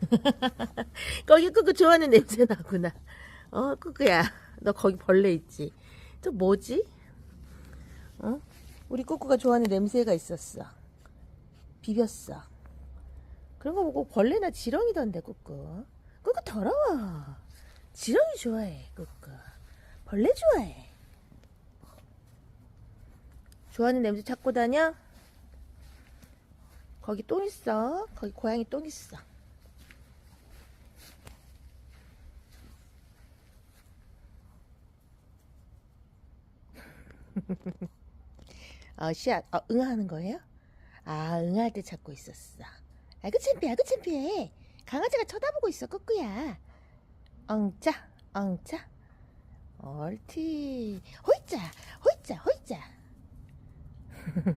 거기 꾸꾸 좋아하는 냄새 나구나. 어, 꾸꾸야. 너 거기 벌레 있지? 저 뭐지? 어? 우리 꾸꾸가 좋아하는 냄새가 있었어. 비볐어. 그런 거 보고 벌레나 지렁이던데, 꾸꾸. 꾸꾸 더러워. 지렁이 좋아해, 꾸꾸. 벌레 좋아해. 좋아하는 냄새 찾고 다녀? 거기 똥 있어. 거기 고양이 똥 있어. 어, 씨앗, 어, 응하는 거예요? 아, 응할 때 찾고 있었어. 아이고, 창피해, 아이고, 창피해. 강아지가 쳐다보고 있어, 꾸꾸야. 엉짜, 엉짜. 옳지. 호이자,